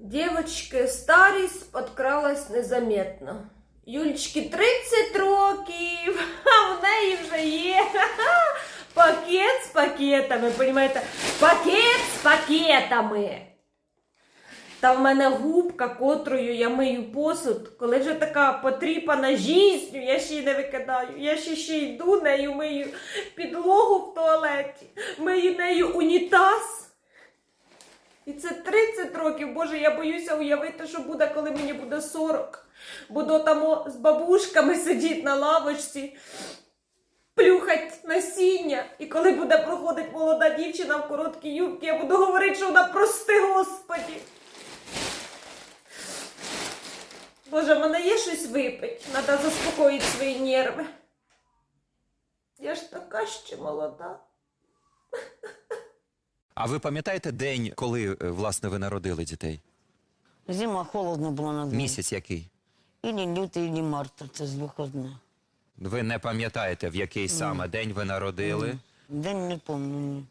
Девочки, старість подкралась незаметно. Юльчики 30 років, а в неї вже є пакет з пакетами, понімаєте? Пакет з пакетами. Та в мене губка, котрою я мию посуд, коли вже така потріпана жістю, я ще й не викидаю. Я ще, ще йду нею мию підлогу в туалеті, мию нею унітаз. І це 30 років, Боже, я боюся уявити, що буде, коли мені буде 40. Буду там з бабушками сидіти на лавочці, плюхать насіння. І коли буде проходить молода дівчина в короткій юбці, я буду говорити, що вона прости Господі. Боже, в мене є щось випить. Треба заспокоїти свої нерви. Я ж така ще молода. А ви пам'ятаєте день, коли е, власне ви народили дітей? Зима холодно було на дворі. Місяць який? Ілі лютий, ні марта, це з двох. Ви не пам'ятаєте, в який саме день ви народили? День не пам'ятаю. ні.